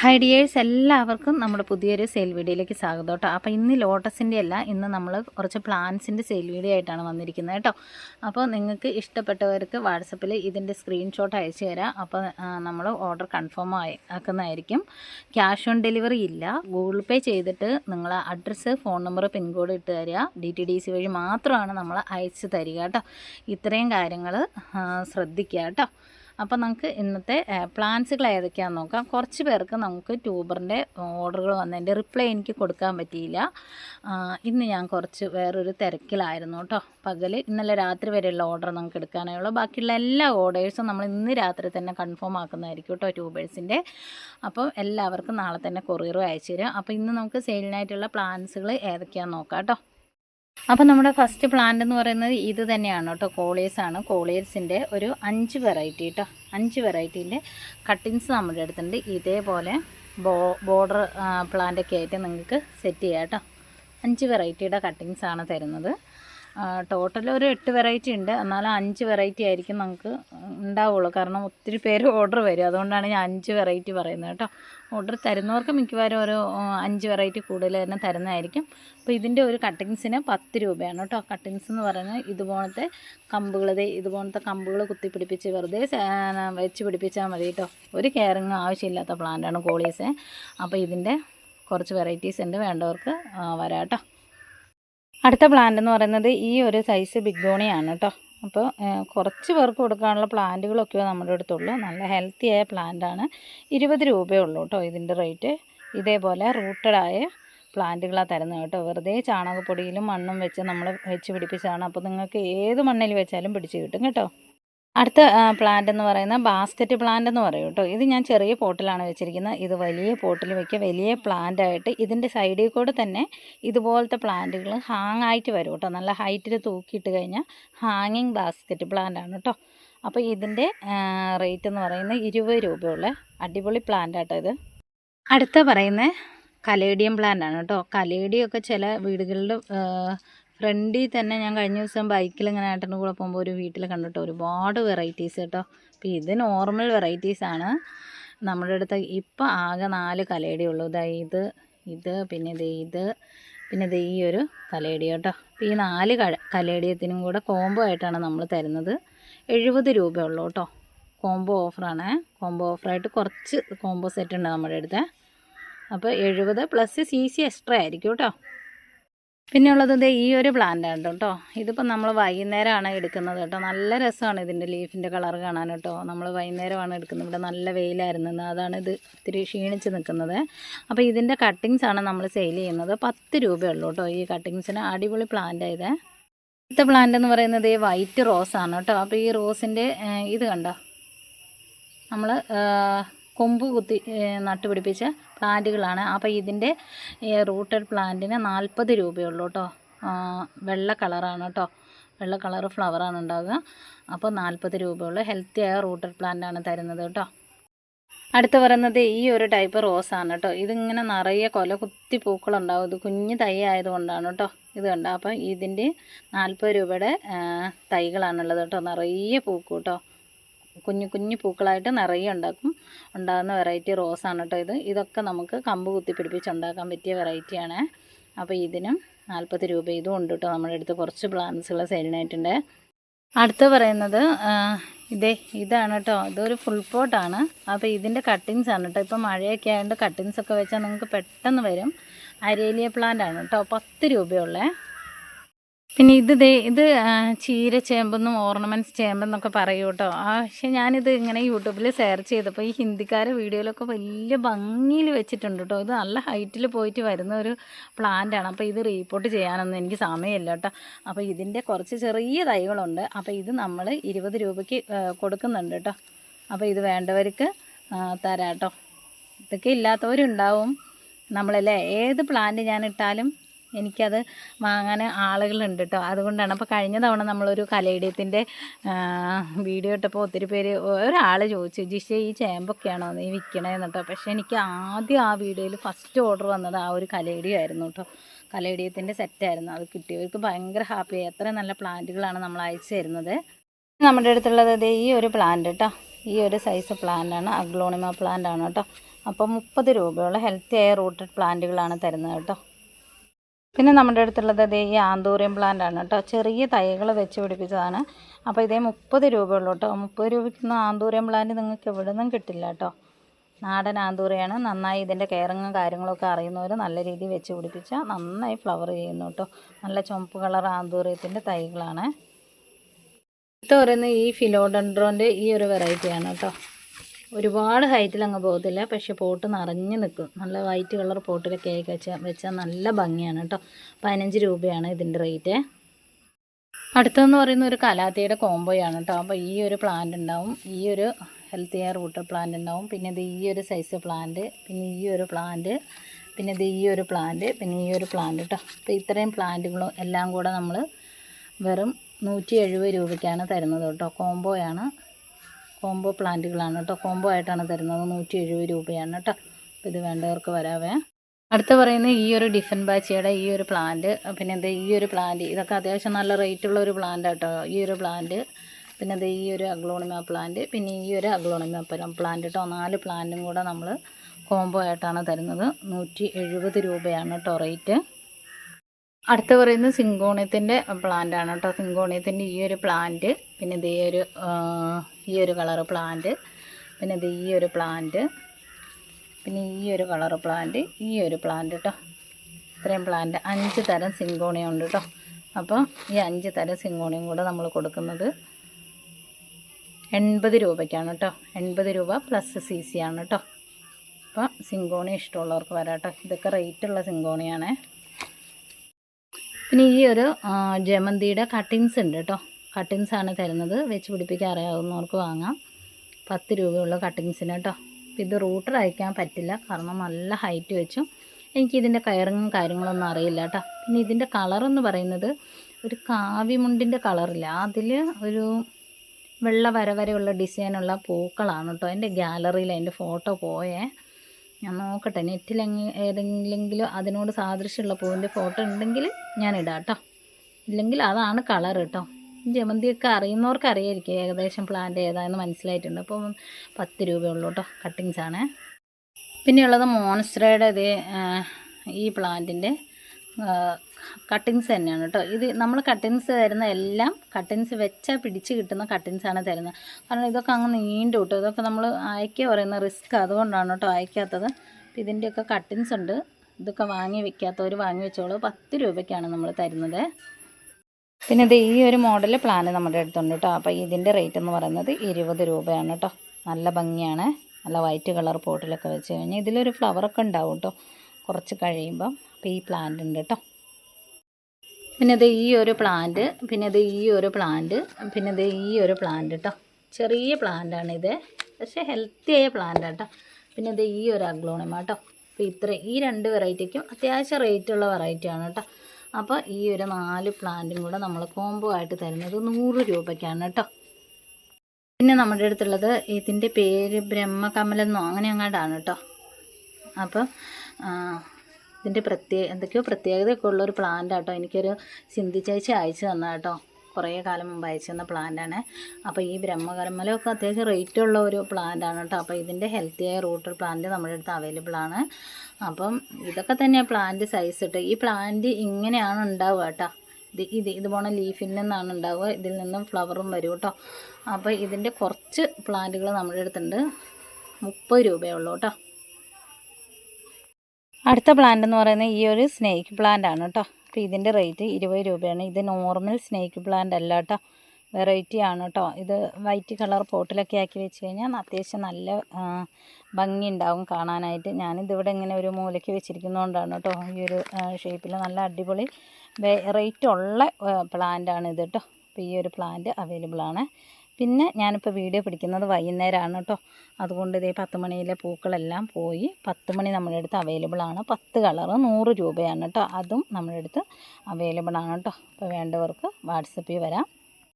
Hi dears എല്ലാവർക്കും നമ്മുടെ പുതിയൊരു സെയിൽ വീഡിയോയിലേക്ക് സ്വാഗതം കേട്ടോ. അപ്പോൾ ഇന്ന് ലോട്ടസിന്റെ അല്ല ഇന്ന് നമ്മൾ കുറച്ച് പ്ലാന്റ്സിന്റെ സെയിൽ വീഡിയോ ആയിട്ടാണ് വന്നിരിക്കുന്നത് കേട്ടോ. അപ്പോൾ നിങ്ങൾക്ക് ഇഷ്ടപ്പെട്ടവർക്ക് വാട്സപ്പിൽ ഇതിന്റെ സ്ക്രീൻഷോട്ട് അയച്ചു തരാം. അപ്പോൾ നമ്മൾ ഓർഡർ കൺഫേം ആയി ആക്കുന്നതായിരിക്കും. ക്യാഷ് ഓൺ ഡെലിവറി ഇല്ല. ഗൂഗിൾ പേ ചെയ്തിട്ട് നിങ്ങൾ അഡ്രസ്സ് ഫോൺ നമ്പർ പിൻകോഡ് ഇട്ട് തരിക. ഡി ടി ഡി സി വഴി മാത്രമാണ് നമ്മൾ അയച്ചു തരിക കേട്ടോ. ഇത്രയും കാര്യങ്ങൾ ശ്രദ്ധിക്കുക കേട്ടോ. അപ്പോൾ നമുക്ക് ഇന്നത്തെ പ്ലാൻസുകൾ ഏതൊക്കെയാണെന്ന് നോക്കാം. കുറച്ച് പേർക്ക് നമുക്ക് ട്യൂബറിന്റെ ഓർഡറുകൾ വന്നതിന്റെ റിപ്ലൈ എനിക്ക് കൊടുക്കാൻ പറ്റിയില്ല. ഇന്ന് ഞാൻ കുറച്ച് വേറൊരു തിരക്കിലായിരുന്നു കേട്ടോ. പകൽ ഇന്നലെ രാത്രി വരെയുള്ള ഓർഡർ നമുക്ക് എടുക്കാനേ ഉള്ളൂ. ബാക്കിയുള്ള എല്ലാ ഓർഡേഴ്സും നമ്മൾ ഇന്ന് രാത്രി തന്നെ കൺഫേം ആക്കുന്നതായിരിക്കും കേട്ടോ ട്യൂബേഴ്സിന്റെ അപ്പോൾ എല്ലാവർക്കും നാളെ തന്നെ കൊറിയറും അയച്ചു തരും. അപ്പോൾ ഇന്ന് നമുക്ക് സെയിലിനായിട്ടുള്ള പ്ലാൻസുകൾ ഏതൊക്കെയാണെന്ന് നോക്കാം കേട്ടോ. അപ്പോൾ നമ്മുടെ ഫസ്റ്റ് പ്ലാന്റ് എന്ന് പറയുന്നത് ഇത് തന്നെയാണ് കേട്ടോ. കോളിയേഴ്സാണ് കോളിയേഴ്സിന്റെ ഒരു അഞ്ച് വെറൈറ്റി കേട്ടോ അഞ്ച് വെറൈറ്റീന്റെ കട്ടിങ്സ് നമ്മുടെ അടുത്തുണ്ട്. ഇതേപോലെ ബോ ബോർഡർ പ്ലാന്റൊക്കെ ആയിട്ട് നിങ്ങൾക്ക് സെറ്റ് ചെയ്യാം കേട്ടോ. അഞ്ച് വെറൈറ്റിയുടെ കട്ടിങ്സാണ് തരുന്നത്. ടോട്ടൽ ഒരു എട്ട് വെറൈറ്റി ഉണ്ട്. എന്നാലും അഞ്ച് വെറൈറ്റി ആയിരിക്കും നമുക്ക് ഉണ്ടാവുള്ളൂ. കാരണം ഒത്തിരി പേര് ഓർഡർ വരും. അതുകൊണ്ടാണ് ഞാൻ അഞ്ച് വെറൈറ്റി പറയുന്നത് കേട്ടോ. ഓർഡർ തരുന്നവർക്ക് മിക്കവാറും ഒരു അഞ്ച് വെറൈറ്റി കൂടുതൽ തന്നെ തരുന്നതായിരിക്കും. അപ്പോൾ ഇതിന്റെ ഒരു കട്ടിങ്സിന് പത്ത് രൂപയാണ് കേട്ടോ. കട്ടിങ്സ് എന്ന് പറയുന്നത് ഇതുപോലത്തെ കമ്പുകൾ. ഇതുപോലത്തെ കമ്പുകൾ കുത്തിപ്പിടിപ്പിച്ച് വെറുതെ വെച്ച് പിടിപ്പിച്ചാൽ മതി കേട്ടോ. ഒരു കെയറിങ് ആവശ്യമില്ലാത്ത പ്ലാന്റാണ് കോളീസ് അപ്പോൾ ഇതിന്റെ കുറച്ച് വെറൈറ്റീസ് ഉണ്ട് വേണ്ടവർക്ക് വരാം കേട്ടോ. അടുത്ത പ്ലാന്റ് എന്ന് പറയുന്നത് ഈ ഒരു സൈസ് ബിഗ് ബിഗോണിയാണ് കേട്ടോ അപ്പോൾ കുറച്ച് പേർക്ക് കൊടുക്കാനുള്ള പ്ലാന്റുകളൊക്കെയോ നമ്മുടെ അടുത്തുള്ളൂ. നല്ല ഹെൽത്തി ആയ പ്ലാന്റാണ് ഇരുപത് രൂപയേ ഉള്ളൂ കേട്ടോ ഇതിന്റെ റേറ്റ് ഇതേപോലെ റൂട്ടഡായ പ്ലാന്റുകളാണ് തരുന്നത് കേട്ടോ വെറുതെ ചാണകപ്പൊടിയിലും മണ്ണും വെച്ച് നമ്മൾ വെച്ച് പിടിപ്പിച്ചതാണ്. അപ്പോൾ നിങ്ങൾക്ക് ഏത് മണ്ണിൽ വെച്ചാലും പിടിച്ച് കിട്ടും കേട്ടോ. അടുത്ത പ്ലാന്റ് എന്ന് പറയുന്ന ബാസ്ക്കറ്റ് പ്ലാന്റ് എന്ന് പറയും കേട്ടോ. ഇത് ഞാൻ ചെറിയ പോട്ടിലാണ് വെച്ചിരിക്കുന്നത്. ഇത് വലിയ പോട്ടിൽ വെക്കുക. വലിയ പ്ലാന്റ് ആയിട്ട് ഇതിന്റെ സൈഡിൽ കൂടെ തന്നെ ഇതുപോലത്തെ പ്ലാന്റുകൾ ഹാങ് ആയിട്ട് വരും കേട്ടോ. നല്ല ഹൈറ്റിൽ തൂക്കിയിട്ട് കഴിഞ്ഞാൽ ഹാങ്ങിങ് ബാസ്ക്കറ്റ് പ്ലാന്റ് ആണ് കേട്ടോ. അപ്പോൾ ഇതിന്റെ റേറ്റ് എന്ന് പറയുന്നത് ഇരുപത് രൂപയുള്ള അടിപൊളി പ്ലാന്റ് ആട്ടോ ഇത്. അടുത്ത പറയുന്നത് കലേഡിയം പ്ലാന്റ് ആണ് കേട്ടോ. കലേഡിയൊക്കെ ചില വീടുകളിൽ ഫ്രണ്ടിൽ തന്നെ ഞാൻ കഴിഞ്ഞ ദിവസം ബൈക്കിൽ ഇങ്ങനെ ഏട്ടന്റെ കൂടെ പോകുമ്പോൾ ഒരു വീട്ടിൽ കണ്ടിട്ട് ഒരുപാട് വെറൈറ്റീസ് കേട്ടോ. അപ്പോൾ ഇത് നോർമൽ വെറൈറ്റീസ് ആണ്. നമ്മുടെ അടുത്ത് ഇപ്പം ആകെ നാല് കലേടി ഉള്ളൂ. ഇതാ ഇത് ഇത് പിന്നെ ഇത് ഇത് പിന്നെ ഇത് ഈ ഒരു കലേടി കേട്ടോ. അപ്പോൾ ഈ നാല് ക കലേടിയത്തിനും കൂടെ കോംബോ ആയിട്ടാണ് നമ്മൾ തരുന്നത്. എഴുപത് രൂപ ഉള്ളൂ കേട്ടോ. കോംബോ ഓഫറാണ് കോംബോ ഓഫറായിട്ട് കുറച്ച് കോംബോ സെറ്റ് ഉണ്ട് നമ്മുടെ അടുത്ത്. അപ്പോൾ എഴുപത് പ്ലസ് സി സി എക്സ്ട്രാ ആയിരിക്കും കേട്ടോ. പിന്നെ ഉള്ളത് ദേ ഈ ഒരു പ്ലാന്റ് ആണ് കേട്ടോ. ഇതിപ്പോൾ നമ്മൾ വൈകുന്നേരമാണ് എടുക്കുന്നത് കേട്ടോ. നല്ല രസമാണ് ഇതിന്റെ ലീഫിന്റെ കളർ കാണാൻ കേട്ടോ. നമ്മൾ വൈകുന്നേരമാണ് എടുക്കുന്നത്. ഇവിടെ നല്ല വെയിലായിരുന്നു. അതാണ് ഇത് ഇത്തിരി ക്ഷീണിച്ച് നിൽക്കുന്നത്. അപ്പോൾ ഇതിന്റെ കട്ടിങ്സ് ആണ് നമ്മൾ സെയിൽ ചെയ്യുന്നത്. പത്ത് രൂപയുള്ളൂ കേട്ടോ ഈ കട്ടിങ്സിന് അടിപൊളി പ്ലാന്റ് ആയത് അടുത്ത പ്ലാന്റ് എന്ന് പറയുന്നത് ഈ വൈറ്റ് റോസാണ് കേട്ടോ. അപ്പോൾ ഈ റോസിന്റെ ഇത് കണ്ടോ? നമ്മൾ കൊമ്പ് കുത്തി നട്ടുപിടിപ്പിച്ച പ്ലാന്റുകളാണ്. അപ്പോൾ ഇതിന്റെ റൂട്ടഡ് പ്ലാന്റിന് നാൽപ്പത് രൂപയുള്ളൂ കേട്ടോ വെള്ള കളറാണ് കേട്ടോ വെള്ള കളർ ഫ്ലവറാണ് ഉണ്ടാവുക. അപ്പോൾ നാൽപ്പത് രൂപയുള്ള. ഹെൽത്തി ആയ റൂട്ടഡ് പ്ലാന്റാണ് തരുന്നത് കേട്ടോ അടുത്ത് പറയുന്നത് ഈ ഒരു ടൈപ്പ് റോസാണ് കേട്ടോ ഇതിങ്ങനെ നിറയെ കൊല കുത്തി പൂക്കളുണ്ടാവും. ഇത് കുഞ്ഞ് തൈ ആയതുകൊണ്ടാണ് കേട്ടോ ഇത് കണ്ടോ? അപ്പം ഇതിന്റെ നാൽപ്പത് രൂപയുടെ തൈകളാണുള്ളത് കേട്ടോ നിറയെ പൂക്കും കേട്ടോ കുഞ്ഞു കുഞ്ഞു പൂക്കളായിട്ട് നിറയെ ഉണ്ടാക്കും. ഉണ്ടാകുന്ന വെറൈറ്റി റോസാണ് കേട്ടോ ഇത്. ഇതൊക്കെ നമുക്ക് കമ്പ് കുത്തി പിടിപ്പിച്ച് ഉണ്ടാക്കാൻ പറ്റിയ വെറൈറ്റിയാണ് അപ്പോൾ ഇതിനും നാൽപ്പത് രൂപ ഇതും ഉണ്ട് കേട്ടോ നമ്മുടെ അടുത്ത് കുറച്ച് പ്ലാന്റ്സുകൾ സെയിലിനായിട്ടുണ്ട് അടുത്ത് പറയുന്നത് ഇതേ ഇതാണ് കേട്ടോ ഇതൊരു ഫുൾ പോട്ടാണ് അപ്പോൾ ഇതിന്റെ കട്ടിങ്സ് ആണ് കേട്ടോ ഇപ്പോൾ മഴയൊക്കെ ആയതുകൊണ്ട് കട്ടിങ്സ് ഒക്കെ വെച്ചാൽ നിങ്ങൾക്ക് പെട്ടെന്ന് വരും. അരേലിയ പ്ലാന്റ് ആണ് കേട്ടോ പത്ത് രൂപയുള്ളേ. പിന്നെ ഇത് ഇത് ചീര ചേമ്പെന്നും ഓർണമെന്റ്സ് ചേമ്പെന്നൊക്കെ പറയൂ കേട്ടോ പക്ഷെ ഞാനിത് ഇങ്ങനെ യൂട്യൂബിൽ സെർച്ച് ചെയ്തപ്പോൾ ഈ ഹിന്ദിക്കാരെ വീഡിയോയിലൊക്കെ വലിയ ഭംഗിയിൽ വെച്ചിട്ടുണ്ട് കേട്ടോ ഇത് നല്ല ഹൈറ്റിൽ പോയിട്ട് വരുന്ന ഒരു പ്ലാന്റാണ് അപ്പോൾ ഇത് റീപ്പോർട്ട് ചെയ്യാനൊന്നും എനിക്ക് സമയമില്ല കേട്ടോ അപ്പോൾ ഇതിന്റെ കുറച്ച് ചെറിയ തൈകളുണ്ട്. അപ്പോൾ ഇത് നമ്മൾ ഇരുപത് രൂപയ്ക്ക് കൊടുക്കുന്നുണ്ട് കേട്ടോ അപ്പോൾ ഇത് വേണ്ടവർക്ക് തരാം കേട്ടോ ഇതൊക്കെ ഇല്ലാത്തവരുണ്ടാവും നമ്മളല്ലേ. ഏത് പ്ലാന്റ് ഞാൻ ഇട്ടാലും എനിക്കത് വാങ്ങാൻ ആളുകളുണ്ട് കേട്ടോ അതുകൊണ്ടാണ്. അപ്പോൾ കഴിഞ്ഞ തവണ നമ്മളൊരു കലയിടത്തിന്റെ വീഡിയോ ഇട്ടപ്പോൾ ഒത്തിരി പേര് ഒരാൾ ചോദിച്ചു ജിഷ ഈ ചേമ്പൊക്കെയാണോ നീ വിൽക്കണേന്ന് കേട്ടോ പക്ഷേ എനിക്ക് ആദ്യം ആ വീഡിയോയിൽ ഫസ്റ്റ് ഓർഡർ വന്നത് ആ ഒരു കലയിടിയായിരുന്നു കേട്ടോ. കലയിടിയത്തിന്റെ സെറ്റായിരുന്നു അത് കിട്ടിയവർക്ക് ഭയങ്കര ഹാപ്പിയായി എത്ര നല്ല പ്ലാന്റുകളാണ് നമ്മൾ അയച്ചു തരുന്നത്. നമ്മുടെ അടുത്തുള്ളത് ഈ ഒരു പ്ലാന്റ് കേട്ടോ ഈ ഒരു സൈസ് പ്ലാന്റാണ് അഗ്ലോണിമ പ്ലാന്റ് ആണ് കേട്ടോ. അപ്പോൾ മുപ്പത് രൂപയുള്ള ഹെൽത്തി ആയ റൂട്ടഡ് പ്ലാന്റുകളാണ് തരുന്നത് കേട്ടോ. പിന്നെ നമ്മുടെ അടുത്തുള്ളത് അതേ ഈ ആന്തൂറിയം പ്ലാന്റ് ആണ് കേട്ടോ. ചെറിയ തൈകൾ വെച്ച് പിടിപ്പിച്ചതാണ്. അപ്പോൾ ഇതേ മുപ്പത് രൂപയുള്ളൂ കേട്ടോ. മുപ്പത് രൂപയ്ക്കൊന്നും ആന്തൂറിയം പ്ലാന്റ് നിങ്ങൾക്ക് എവിടെ നിന്നും കിട്ടില്ല കേട്ടോ. നാടൻ ആന്തൂറിയാണ്. നന്നായി ഇതിന്റെ കെയറിങ്ങും കാര്യങ്ങളൊക്കെ അറിയുന്നവർ നല്ല രീതിയിൽ വെച്ച് പിടിപ്പിച്ചാൽ നന്നായി ഫ്ലവർ ചെയ്യുന്നു കേട്ടോ. നല്ല ചുമപ്പ് കളർ ആന്തൂറിയത്തിന്റെ തൈകളാണ്. ഇത് പറയുന്നത് ഈ ഫിലോഡൻഡ്രോന്റെ ഈ ഒരു വെറൈറ്റിയാണ് കേട്ടോ. ഒരുപാട് ഹൈറ്റിൽ അങ്ങ് പോകത്തില്ല. പക്ഷേ പോട്ട് നിറഞ്ഞു നിൽക്കും. നല്ല വൈറ്റ് കളർ പോട്ടിലൊക്കെ ആയി വെച്ചാൽ വെച്ചാൽ നല്ല ഭംഗിയാണ് കേട്ടോ പതിനഞ്ച് രൂപയാണ് ഇതിന്റെ റേറ്റ് അടുത്തതെന്ന് പറയുന്ന ഒരു കലാത്തിയുടെ കോംബോയാണ് കേട്ടോ അപ്പോൾ ഈ ഒരു പ്ലാന്റ് ഉണ്ടാവും. ഈ ഒരു ഹെൽത്തി എയർ റൂട്ട് പ്ലാന്റ് ഉണ്ടാവും. പിന്നെ ഇത് ഈ ഒരു സൈസ് പ്ലാന്റ് പിന്നെ ഈ ഒരു പ്ലാന്റ് പിന്നെ ഇത് ഈ ഒരു പ്ലാന്റ് പിന്നെ ഈ ഒരു പ്ലാന്റ് കേട്ടോ അപ്പോൾ ഇത്രയും പ്ലാന്റുകളും എല്ലാം കൂടെ നമ്മൾ വെറും നൂറ്റി എഴുപത് രൂപയ്ക്കാണ് തരുന്നത് കേട്ടോ കോംബോയാണ് കോംബോ പ്ലാന്റുകളാണ് കേട്ടോ. കോംബോ ആയിട്ടാണ് തരുന്നത്. നൂറ്റി എഴുപത് രൂപയാണ് കേട്ടോ. ഇത് വേണ്ടവർക്ക് വരാവേ. അടുത്ത പറയുന്ന ഈ ഒരു ഡിഫൻ ബാച്ചിയുടെ ഈ ഒരു പ്ലാന്റ് പിന്നെ എന്താ ഈ ഒരു പ്ലാന്റ് ഇതൊക്കെ അത്യാവശ്യം നല്ല റേറ്റുള്ള ഒരു പ്ലാന്റ് കേട്ടോ. ഈ ഒരു പ്ലാന്റ് പിന്നെ അത് ഈ ഒരു അഗ്ലോണിമ പ്ലാന്റ് പിന്നെ ഈ ഒരു അഗ്ലോണിമ പ്ലാന്റ് കേട്ടോ. നാല് പ്ലാന്റും കൂടെ നമ്മൾ കോംബോ ആയിട്ടാണ് തരുന്നത്. നൂറ്റി എഴുപത് രൂപയാണ് കേട്ടോ റേറ്റ് അടുത്ത പറയുന്നത് സിങ്കോണിയത്തിന്റെ പ്ലാന്റ് ആണ് കേട്ടോ. സിങ്കോണിയത്തിന്റെ ഈ ഒരു പ്ലാന്റ് പിന്നെ ഇത് ഈ ഒരു ഈ ഒരു കളർ പ്ലാന്റ് പിന്നെ ഇത് ഈ ഒരു പ്ലാന്റ് പിന്നെ ഈ ഒരു കളർ പ്ലാന്റ് ഈ ഒരു പ്ലാന്റ് കേട്ടോ. ഇത്രയും പ്ലാന്റ്. അഞ്ച് തരം സിങ്കോണിയം ഉണ്ട് കേട്ടോ. അപ്പോൾ ഈ അഞ്ച് തരം സിങ്കോണിയം കൂടെ നമ്മൾ കൊടുക്കുന്നത് എൺപത് രൂപയ്ക്കാണ് കേട്ടോ. എൺപത് രൂപ പ്ലസ് സി സി ആണ് കേട്ടോ. അപ്പോൾ സിങ്കോണി ഇഷ്ടമുള്ളവർക്ക് വരാം കേട്ടോ. ഇതൊക്കെ റേറ്റുള്ള സിങ്കോണിയാണേ. പിന്നെ ഈ ഒരു ജമന്തിയുടെ കട്ടിങ്സ് ഉണ്ട് കേട്ടോ കട്ടിങ്സ് ആണ് തരുന്നത്. വെച്ച് പിടിപ്പിക്കാൻ അറിയാവുന്നവർക്ക് വാങ്ങാം. പത്ത് രൂപയുള്ള കട്ടിങ്സിന് കേട്ടോ ഇത് റൂട്ടർ അയക്കാൻ പറ്റില്ല. കാരണം നല്ല ഹൈറ്റ് വെച്ചു എനിക്കിതിന്റെ കയറിങ്ങും കാര്യങ്ങളൊന്നും അറിയില്ല കേട്ടോ പിന്നെ ഇതിന്റെ കളറെന്ന് പറയുന്നത് ഒരു കാവിമുണ്ടിന്റെ കളറില്ല അതിൽ ഒരു വെള്ള വര വരെയുള്ള ഡിസൈനുള്ള പൂക്കളാണ് കേട്ടോ എന്റെ ഗാലറിയിൽ അതിന്റെ ഫോട്ടോ പോയേ. ഞാൻ നോക്കട്ടെ. നെറ്റിൽ ഏതെങ്കിലും അതിനോട് സാദൃശ്യമുള്ള പൂവിന്റെ ഫോട്ടോ ഉണ്ടെങ്കിൽ ഞാൻ ഇടാം കേട്ടോ ഇല്ലെങ്കിൽ അതാണ് കളർ കേട്ടോ ജമന്തിയൊക്കെ അറിയുന്നവർക്ക് അറിയായിരിക്കും ഏകദേശം പ്ലാന്റ് ഏതാണെന്ന് മനസ്സിലായിട്ടുണ്ട്. അപ്പോൾ പത്ത് രൂപയുള്ളൂ കേട്ടോ കട്ടിങ്സാണ് പിന്നെയുള്ളത് മോൺസ്റ്ററയുടെ ഇതേ ഈ പ്ലാന്റിന്റെ കട്ടിങ്സ് തന്നെയാണ് കേട്ടോ ഇത് നമ്മൾ കട്ടിങ്സ് തരുന്ന എല്ലാം കട്ടിങ്സ് വെച്ചാൽ പിടിച്ച് കിട്ടുന്ന കട്ടിങ്സ് ആണ് തരുന്നത്. കാരണം ഇതൊക്കെ അങ്ങ് നീണ്ടു കിട്ടും ഇതൊക്കെ നമ്മൾ അയക്കുക പറയുന്ന റിസ്ക് അതുകൊണ്ടാണ് കേട്ടോ അയക്കാത്തത് ഇതിന്റെയൊക്കെ കട്ടിങ്സ് ഉണ്ട്. ഇതൊക്കെ വാങ്ങി വെക്കാത്തവർ വാങ്ങി വെച്ചോളൂ. പത്ത് രൂപയ്ക്കാണ് നമ്മൾ തരുന്നത്. പിന്നെ ഇത് ഈ ഒരു മോഡൽ പ്ലാന് നമ്മുടെ അടുത്തുണ്ട് കേട്ടോ അപ്പോൾ ഇതിന്റെ റേറ്റ് എന്ന് പറയുന്നത് ഇരുപത് രൂപയാണ് കേട്ടോ നല്ല ഭംഗിയാണ്. നല്ല വൈറ്റ് കളർ പോട്ടിലൊക്കെ വെച്ച് കഴിഞ്ഞാൽ ഇതിലൊരു ഫ്ലവറൊക്കെ ഉണ്ടാവും കേട്ടോ കുറച്ച് കഴിയുമ്പം അപ്പോൾ ഈ പ്ലാന്റ് ഉണ്ട് കേട്ടോ പിന്നെ ഇത് ഈ ഒരു പ്ലാന്റ് പിന്നെ ഇത് ഈ ഒരു പ്ലാന്റ് പിന്നെ ഇത് ഈ ഒരു പ്ലാന്റ് കേട്ടോ ചെറിയ പ്ലാന്റാണ് ഇത് പക്ഷേ ഹെൽത്തി ആയ പ്ലാന്റ് കേട്ടോ പിന്നെ ഇത് ഈ ഒരു അഗ്ലോണിമ കേട്ടോ അപ്പോൾ ഇത്ര ഈ രണ്ട് വെറൈറ്റിക്കും അത്യാവശ്യം റേറ്റുള്ള വെറൈറ്റിയാണ് കേട്ടോ അപ്പോൾ ഈ ഒരു നാല് പ്ലാന്റും കൂടെ നമ്മൾ കോംബോ ആയിട്ട് തരുന്നത് നൂറ് രൂപയ്ക്കാണ് കേട്ടോ പിന്നെ നമ്മുടെ അടുത്തുള്ളത് ഇതിന്റെ പേര് ബ്രഹ്മകമലെന്നോ അങ്ങനെ അങ്ങാണ്ടാണ് കേട്ടോ അപ്പോൾ ഇതിന്റെ പ്രത്യേക എന്തൊക്കെയോ പ്രത്യേകതയൊക്കെ ഉള്ളൊരു പ്ലാന്റ് കേട്ടോ എനിക്കൊരു സിന്ധി ചേച്ചി അയച്ചു തന്ന കേട്ടോ. കുറേ കാലം മുമ്പ് അയച്ചു തന്ന പ്ലാന്റാണ് അപ്പോൾ ഈ ബ്രഹ്മകരമലമൊക്കെ അത്യാവശ്യം റേറ്റ് ഉള്ള ഒരു പ്ലാന്റാണ് കേട്ടോ. അപ്പോൾ ഇതിന്റെ ഹെൽത്തിയായ ആയ റൂട്ടർ പ്ലാന്റ് നമ്മുടെ അടുത്ത് അവൈലബിൾ ആണ്. അപ്പം ഇതൊക്കെ തന്നെ പ്ലാന്റ് സൈസ് ഇട്ട്. ഈ പ്ലാന്റ് ഇങ്ങനെയാണ് ഉണ്ടാവുക കേട്ടോ. ഇത് ഇത് ഇത് പോണ ലീഫിൽ നിന്നാണ് ഉണ്ടാവുക. ഇതിൽ നിന്നും ഫ്ലവറും വരും കേട്ടോ. അപ്പോൾ ഇതിന്റെ കുറച്ച് പ്ലാന്റുകൾ നമ്മുടെ അടുത്തുണ്ട്. മുപ്പത് രൂപയുള്ളൂ കേട്ടോ. അടുത്ത പ്ലാന്റ് എന്ന് പറയുന്നത് ഈ ഒരു സ്നേക്ക് പ്ലാന്റ് ആണ് കേട്ടോ അപ്പോൾ ഇതിന്റെ റേറ്റ് ഇരുപത് രൂപയാണ്. ഇത് നോർമൽ സ്നേക്ക് പ്ലാന്റ് അല്ല കേട്ടോ വെറൈറ്റി ആണ് കേട്ടോ ഇത് വൈറ്റ് കളർ പോട്ടിലൊക്കെ ആക്കി വെച്ച് കഴിഞ്ഞാൽ അത്യാവശ്യം നല്ല ഭംഗി ഉണ്ടാവും കാണാനായിട്ട്. ഞാനിതിവിടെ ഇങ്ങനെ ഒരു മൂലയ്ക്ക് വെച്ചിരിക്കുന്നതുകൊണ്ടാണ് കേട്ടോ ഈ ഒരു ഷേപ്പിൽ നല്ല അടിപൊളി റേറ്റ് ഉള്ള പ്ലാന്റ് ആണ് ഇത് കേട്ടോ അപ്പോൾ ഈ ഒരു പ്ലാന്റ് അവൈലബിൾ ആണ്. പിന്നെ ഞാനിപ്പോൾ വീഡിയോ പിടിക്കുന്നത് വൈകുന്നേരമാണ് കേട്ടോ അതുകൊണ്ട് ഇതേ പത്ത് മണിയിലെ പൂക്കളെല്ലാം പോയി പത്ത് മണി നമ്മുടെ അടുത്ത് അവൈലബിൾ ആണ്. പത്ത് കളറ് നൂറ് രൂപയാണ് കേട്ടോ അതും നമ്മുടെ അടുത്ത് അവൈലബിൾ ആണ് കേട്ടോ അപ്പോൾ വേണ്ടവർക്ക് വാട്സപ്പിൽ വരാം.